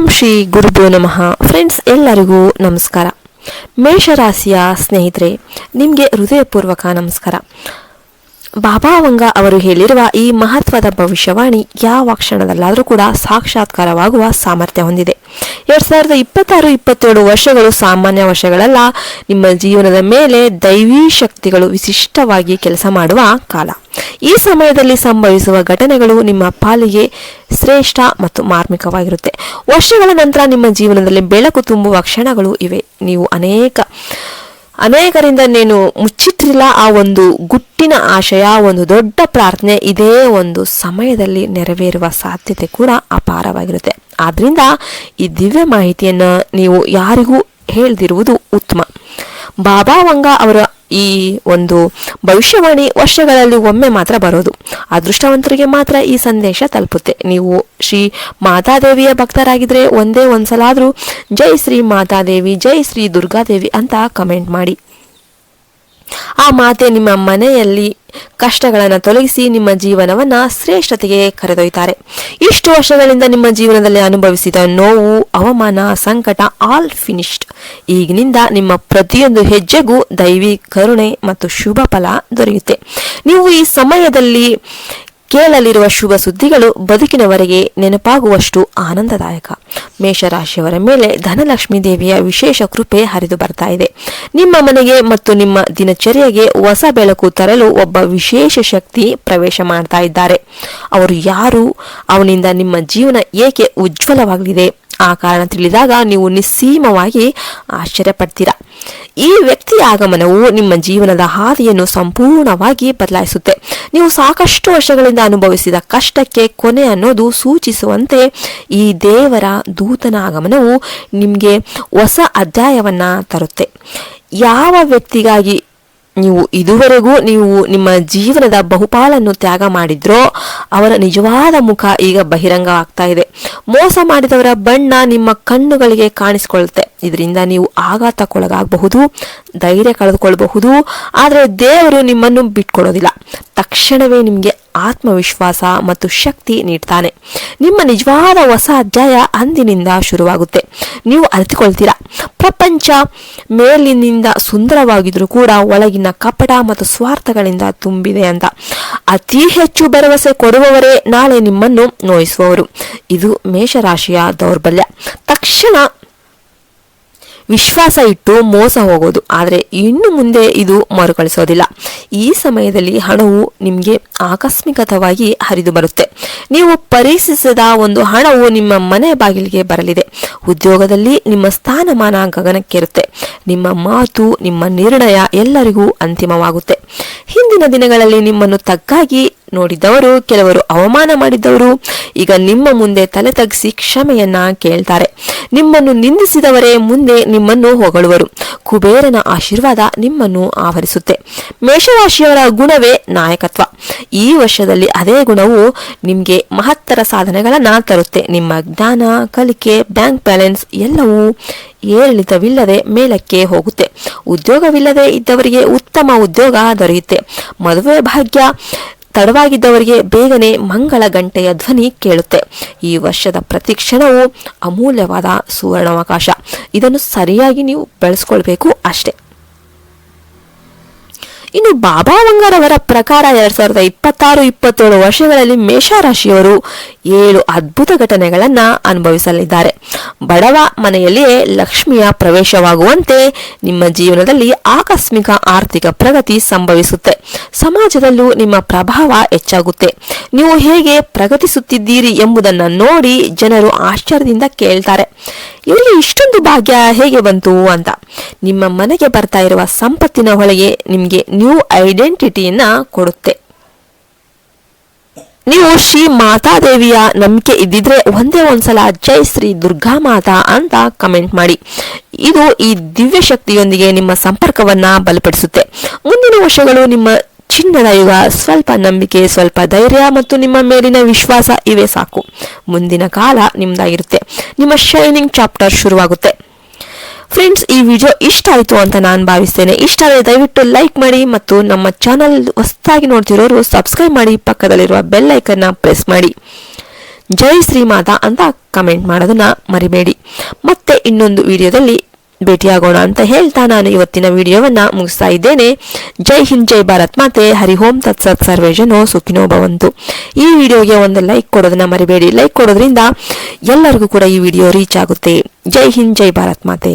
ಓಂ ಶ್ರೀ ಗುರುಭ್ಯೋ ನಮಃ. ಫ್ರೆಂಡ್ಸ್ ಎಲ್ಲರಿಗೂ ನಮಸ್ಕಾರ. ಮೇಷರಾಶಿಯ ಸ್ನೇಹಿತರೆ ನಿಮಗೆ ಹೃದಯಪೂರ್ವಕ ನಮಸ್ಕಾರ. ಬಾಬಾ ಅವಂಗ ಅವರು ಹೇಳಿರುವ ಈ ಮಹತ್ವದ ಭವಿಷ್ಯವಾಣಿ ಯಾವ ಕ್ಷಣದಲ್ಲಾದರೂ ಕೂಡ ಸಾಕ್ಷಾತ್ಕಾರವಾಗುವ ಸಾಮರ್ಥ್ಯ ಹೊಂದಿದೆ. ಎರಡ್ ಸಾವಿರದ ಇಪ್ಪತ್ತಾರು, ಇಪ್ಪತ್ತೇಳು ವರ್ಷಗಳು ಸಾಮಾನ್ಯ ವರ್ಷಗಳಲ್ಲ. ನಿಮ್ಮ ಜೀವನದ ಮೇಲೆ ದೈವಿ ಶಕ್ತಿಗಳು ವಿಶಿಷ್ಟವಾಗಿ ಕೆಲಸ ಮಾಡುವ ಕಾಲ. ಈ ಸಮಯದಲ್ಲಿ ಸಂಭವಿಸುವ ಘಟನೆಗಳು ನಿಮ್ಮ ಪಾಲಿಗೆ ಶ್ರೇಷ್ಠ ಮತ್ತು ಮಾರ್ಮಿಕವಾಗಿರುತ್ತೆ. ವರ್ಷಗಳ ನಂತರ ನಿಮ್ಮ ಜೀವನದಲ್ಲಿ ಬೆಳಕು ತುಂಬುವ ಕ್ಷಣಗಳು ಇವೆ. ನೀವು ಅನೇಕ ಅನೇಕರಿಂದ ನೀನು ಮುಚ್ಚಿಟ್ಟಿರಲಿಲ್ಲ ಆ ಒಂದು ಗುಟ್ಟಿನ ಆಶಯ, ಒಂದು ದೊಡ್ಡ ಪ್ರಾರ್ಥನೆ ಇದೇ ಒಂದು ಸಮಯದಲ್ಲಿ ನೆರವೇರುವ ಸಾಧ್ಯತೆ ಕೂಡ ಅಪಾರವಾಗಿರುತ್ತೆ. ಆದ್ರಿಂದ ಈ ದಿವ್ಯ ಮಾಹಿತಿಯನ್ನು ನೀವು ಯಾರಿಗೂ ಹೇಳ್ದಿರುವುದು ಉತ್ತಮ. ಬಾಬಾ ವಂಗ ಅವರ ಈ ಒಂದು ಭವಿಷ್ಯವಾಣಿ ವರ್ಷಗಳಲ್ಲಿ ಒಮ್ಮೆ ಮಾತ್ರ ಬರೋದು. ಅದೃಷ್ಟವಂತರಿಗೆ ಮಾತ್ರ ಈ ಸಂದೇಶ ತಲುಪುತ್ತೆ. ನೀವು ಶ್ರೀ ಮಾತಾದೇವಿಯ ಭಕ್ತರಾಗಿದ್ರೆ ಒಂದೇ ಒಂದ್ಸಲಾದ್ರೂ ಜೈ ಶ್ರೀ ಮಾತಾದೇವಿ, ಜೈ ಶ್ರೀ ದುರ್ಗಾದೇವಿ ಅಂತ ಕಮೆಂಟ್ ಮಾಡಿ. ಆ ಮಾತೆ ನಿಮ್ಮ ಮನೆಯಲ್ಲಿ ಕಷ್ಟಗಳನ್ನು ತೊಲಗಿಸಿ ನಿಮ್ಮ ಜೀವನವನ್ನ ಶ್ರೇಷ್ಠತೆಗೆ ಕರೆದೊಯ್ತಾರೆ. ಇಷ್ಟು ವರ್ಷಗಳಿಂದ ನಿಮ್ಮ ಜೀವನದಲ್ಲಿ ಅನುಭವಿಸಿದ ನೋವು, ಅವಮಾನ, ಸಂಕಟ ಆಲ್ ಫಿನಿಶ್ಡ್ ಈಗಿನಿಂದ ನಿಮ್ಮ ಪ್ರತಿಯೊಂದು ಹೆಜ್ಜೆಗೂ ದೈವಿ ಕರುಣೆ ಮತ್ತು ಶುಭ ಫಲ ದೊರೆಯುತ್ತೆ. ನೀವು ಈ ಸಮಯದಲ್ಲಿ ಕೇಳಲಿರುವ ಶುಭ ಸುದ್ದಿಗಳು ಬದುಕಿನವರೆಗೆ ನೆನಪಾಗುವಷ್ಟು ಆನಂದದಾಯಕ. ಮೇಷರಾಶಿಯವರ ಮೇಲೆ ಧನಲಕ್ಷ್ಮೀ ದೇವಿಯ ವಿಶೇಷ ಕೃಪೆ ಹರಿದು ಬರ್ತಾ ಇದೆ. ನಿಮ್ಮ ಮನೆಗೆ ಮತ್ತು ನಿಮ್ಮ ದಿನಚರ್ಯೆಗೆ ಹೊಸ ಬೆಳಕು ತರಲು ಒಬ್ಬ ವಿಶೇಷ ಶಕ್ತಿ ಪ್ರವೇಶ ಮಾಡ್ತಾ ಇದ್ದಾರೆ. ಅವರು ಯಾರು? ಅವನಿಂದ ನಿಮ್ಮ ಜೀವನ ಏಕೆ ಉಜ್ವಲವಾಗಲಿದೆ? ಆ ಕಾರಣ ತಿಳಿದಾಗ ನೀವು ನಿಸ್ಸೀಮವಾಗಿ ಆಶ್ಚರ್ಯಪಡ್ತೀರಾ. ಈ ವ್ಯಕ್ತಿಯ ಆಗಮನವು ನಿಮ್ಮ ಜೀವನದ ಹಾದಿಯನ್ನು ಸಂಪೂರ್ಣವಾಗಿ ಬದಲಾಯಿಸುತ್ತೆ. ನೀವು ಸಾಕಷ್ಟು ವರ್ಷಗಳಿಂದ ಅನುಭವಿಸಿದ ಕಷ್ಟಕ್ಕೆ ಕೊನೆ ಅನ್ನೋದು ಸೂಚಿಸುವಂತೆ ಈ ದೇವರ ದೂತನ ಆಗಮನವು ನಿಮಗೆ ಹೊಸ ಅಧ್ಯಾಯವನ್ನ ತರುತ್ತೆ. ಯಾವ ವ್ಯಕ್ತಿಗಾಗಿ ನೀವು ಇದುವರೆಗೂ ನೀವು ನಿಮ್ಮ ಜೀವನದ ಬಹುಪಾಲನ್ನು ತ್ಯಾಗ ಮಾಡಿದ್ರೋ ಅವರ ನಿಜವಾದ ಮುಖ ಈಗ ಬಹಿರಂಗ ಆಗ್ತಾ ಇದೆ. ಮೋಸ ಮಾಡಿದವರ ಬಣ್ಣ ನಿಮ್ಮ ಕಣ್ಣುಗಳಿಗೆ ಕಾಣಿಸಿಕೊಳ್ಳುತ್ತೆ. ಇದರಿಂದ ನೀವು ಆಘಾತಕ್ಕೊಳಗಾಗಬಹುದು, ಧೈರ್ಯ ಕಳೆದುಕೊಳ್ಳಬಹುದು ಆದರೆ ದೇವರು ನಿಮ್ಮನ್ನು ಬಿಟ್ಕೊಡೋದಿಲ್ಲ. ತಕ್ಷಣವೇ ನಿಮಗೆ ಆತ್ಮವಿಶ್ವಾಸ ಮತ್ತು ಶಕ್ತಿ ನೀಡ್ತಾನೆ. ನಿಮ್ಮ ನಿಜವಾದ ಹೊಸ ಅಧ್ಯಾಯ ಅಂದಿನಿಂದ ಶುರುವಾಗುತ್ತೆ. ನೀವು ಅರಿತುಕೊಳ್ತೀರಾ? ಪ್ರಪಂಚ ಮೇಲಿನಿಂದ ಸುಂದರವಾಗಿದ್ರೂ ಕೂಡ ಒಳಗಿನ ಕಪಟ ಮತ್ತು ಸ್ವಾರ್ಥಗಳಿಂದ ತುಂಬಿದೆ ಅಂತ. ಅತಿ ಹೆಚ್ಚು ಭರವಸೆ ಕೊಡುವವರೇ ನಾಳೆ ನಿಮ್ಮನ್ನು ನೋಯಿಸುವವರು. ಇದು ಮೇಷರಾಶಿಯ ದೌರ್ಬಲ್ಯ. ತಕ್ಷಣ ವಿಶ್ವಾಸ ಇಟ್ಟು ಮೋಸ ಹೋಗೋದು. ಆದರೆ ಇನ್ನು ಮುಂದೆ ಇದು ಮರುಕಳಿಸೋದಿಲ್ಲ. ಈ ಸಮಯದಲ್ಲಿ ಹಣವು ನಿಮಗೆ ಆಕಸ್ಮಿಕತವಾಗಿ ಹರಿದು ಬರುತ್ತೆ. ನೀವು ಪರೀಕ್ಷಿಸದ ಒಂದು ಹಣವು ನಿಮ್ಮ ಮನೆ ಬಾಗಿಲಿಗೆ ಬರಲಿದೆ. ಉದ್ಯೋಗದಲ್ಲಿ ನಿಮ್ಮ ಸ್ಥಾನಮಾನ ಗಗನಕ್ಕೇರುತ್ತೆ. ನಿಮ್ಮ ಮಾತು, ನಿಮ್ಮ ನಿರ್ಣಯ ಎಲ್ಲರಿಗೂ ಅಂತಿಮವಾಗುತ್ತೆ. ಹಿಂದಿನ ದಿನಗಳಲ್ಲಿ ನಿಮ್ಮನ್ನು ತಗ್ಗಾಗಿ ನೋಡಿದವರು, ಕೆಲವರು ಅವಮಾನ ಮಾಡಿದವರು. ಈಗ ನಿಮ್ಮ ಮುಂದೆ ತಲೆ ತಗ್ಗಿಸಿ ಕ್ಷಮೆಯನ್ನ ಕೇಳ್ತಾರೆ. ನಿಮ್ಮನ್ನು ನಿಂದಿಸಿದವರೇ ಮುಂದೆ ನಿಮ್ಮನ್ನು ಹೊಗಳುವರು. ಕುಬೇರನ ಆಶೀರ್ವಾದ ನಿಮ್ಮನ್ನು ಆವರಿಸುತ್ತೆ. ಮೇಷರಾಶಿಯವರ ಗುಣವೇ ನಾಯಕತ್ವ. ಈ ವರ್ಷದಲ್ಲಿ ಅದೇ ಗುಣವು ನಿಮಗೆ ಮಹತ್ತರ ಸಾಧನೆಗಳನ್ನ ತರುತ್ತೆ. ನಿಮ್ಮ ಜ್ಞಾನ, ಕಲಿಕೆ ಬ್ಯಾಂಕ್ ಬ್ಯಾಲೆನ್ಸ್ ಎಲ್ಲವೂ ಏರಿಳಿತವಿಲ್ಲದೆ ಮೇಲಕ್ಕೆ ಹೋಗುತ್ತೆ. ಉದ್ಯೋಗವಿಲ್ಲದೆ ಇದ್ದವರಿಗೆ ಉತ್ತಮ ಉದ್ಯೋಗ ದೊರೆಯುತ್ತೆ. ಮದುವೆ ಭಾಗ್ಯ ತಡವಾಗಿದ್ದವರಿಗೆ ಬೇಗನೆ ಮಂಗಳ ಗಂಟೆಯ ಧ್ವನಿ ಕೇಳುತ್ತೆ. ಈ ವರ್ಷದ ಪ್ರತಿ ಕ್ಷಣವು ಅಮೂಲ್ಯವಾದ ಸುವರ್ಣಾವಕಾಶ. ಇದನ್ನು ಸರಿಯಾಗಿ ನೀವು ಬೆಳೆಸ್ಕೊಳ್ಬೇಕು ಅಷ್ಟೇ. ಇನ್ನು ಬಾಬಾ ವಂಗರವರ ಪ್ರಕಾರ ಎರಡ್ ಸಾವಿರದ ಇಪ್ಪತ್ತಾರು, ಇಪ್ಪತ್ತೇಳು ವರ್ಷಗಳಲ್ಲಿ ಮೇಷರಾಶಿಯವರು ಏಳು ಅದ್ಭುತ ಘಟನೆಗಳನ್ನ ಅನುಭವಿಸಲಿದ್ದಾರೆ. ಬಡವ ಮನೆಯಲ್ಲಿಯೇ ಲಕ್ಷ್ಮಿಯ ಪ್ರವೇಶವಾಗುವಂತೆ ನಿಮ್ಮ ಜೀವನದಲ್ಲಿ ಆಕಸ್ಮಿಕ ಆರ್ಥಿಕ ಪ್ರಗತಿ ಸಂಭವಿಸುತ್ತೆ. ಸಮಾಜದಲ್ಲೂ ನಿಮ್ಮ ಪ್ರಭಾವ ಹೆಚ್ಚಾಗುತ್ತೆ. ನೀವು ಹೇಗೆ ಪ್ರಗತಿಸುತ್ತಿದ್ದೀರಿ ಎಂಬುದನ್ನು ನೋಡಿ ಜನರು ಆಶ್ಚರ್ಯದಿಂದ ಕೇಳ್ತಾರೆ. ಇವರಿಗೆ ಇಷ್ಟೊಂದು ಭಾಗ್ಯ ಹೇಗೆ ಬಂತು ಅಂತ. ನಿಮ್ಮ ಮನೆಗೆ ಬರ್ತಾ ಇರುವ ಸಂಪತ್ತಿನ ಹೊಳೆಗೆ ನಿಮಗೆ ನ್ಯೂ ಐಡೆಂಟಿಟಿಯನ್ನು ಕೊಡುತ್ತೆ. ನೀವು ಶ್ರೀ ಮಾತಾದೇವಿಯ ನಂಬಿಕೆ ಇದ್ದಿದ್ರೆ ಒಂದೇ ಒಂದ್ಸಲ ಜೈ ಶ್ರೀ ದುರ್ಗಾ ಮಾತಾ ಅಂತ ಕಮೆಂಟ್ ಮಾಡಿ. ಇದು ಈ ದಿವ್ಯ ಶಕ್ತಿಯೊಂದಿಗೆ ನಿಮ್ಮ ಸಂಪರ್ಕವನ್ನ ಬಲಪಡಿಸುತ್ತೆ. ಮುಂದಿನ ವರ್ಷಗಳು ನಿಮ್ಮ ಚಿನ್ನದ ಯುಗ, ಸ್ವಲ್ಪ ನಂಬಿಕೆ, ಸ್ವಲ್ಪ ಧೈರ್ಯ ಮತ್ತು ನಿಮ್ಮ ಮೇಲಿನ ವಿಶ್ವಾಸ ಇವೆ ಸಾಕು. ಮುಂದಿನ ಕಾಲ ನಿಮ್ದಾಗಿರುತ್ತೆ. ನಿಮ್ಮ ಶೈನಿಂಗ್ ಚಾಪ್ಟರ್ ಶುರುವಾಗುತ್ತೆ. ಫ್ರೆಂಡ್ಸ್ ಈ ವಿಡಿಯೋ ಇಷ್ಟ ಆಯಿತು ಅಂತ ನಾನು ಭಾವಿಸ್ತೇನೆ. ಇಷ್ಟ ಆದರೆ ದಯವಿಟ್ಟು ಲೈಕ್ ಮಾಡಿ ಮತ್ತು ನಮ್ಮ ಚಾನಲ್ ಹೊಸದಾಗಿ ನೋಡ್ತಿರೋರು ಸಬ್ಸ್ಕ್ರೈಬ್ ಮಾಡಿ. ಪಕ್ಕದಲ್ಲಿರುವ ಬೆಲ್ ಐಕನ್ನ ಪ್ರೆಸ್ ಮಾಡಿ. ಜೈ ಶ್ರೀಮಾತಾ ಅಂತ ಕಮೆಂಟ್ ಮಾಡೋದನ್ನ ಮರಿಬೇಡಿ. ಮತ್ತೆ ಇನ್ನೊಂದು ವಿಡಿಯೋದಲ್ಲಿ ಭೇಟಿಯಾಗೋಣ ಅಂತ ಹೇಳ್ತಾ ನಾನು ಇವತ್ತಿನ ವಿಡಿಯೋವನ್ನು ಮುಗಿಸ್ತಾ ಇದ್ದೇನೆ. ಜೈ ಹಿಂದ್, ಜೈ ಭಾರತ್ ಮಾತೆ. ಹರಿ ಓಂ ತತ್ಸತ್ ಸರ್ವೇಜನೋ ಸುಖಿನೋ ಭವಂತು. ಈ ವಿಡಿಯೋಗೆ ಒಂದು ಲೈಕ್ ಕೊಡೋದನ್ನ ಮರಿಬೇಡಿ. ಲೈಕ್ ಕೊಡೋದ್ರಿಂದ ಎಲ್ಲರಿಗೂ ಕೂಡ ಈ ವಿಡಿಯೋ ರೀಚ್ ಆಗುತ್ತೆ. ಜೈ ಹಿಂದ್, ಜೈ ಭಾರತ್ ಮಾತೆ.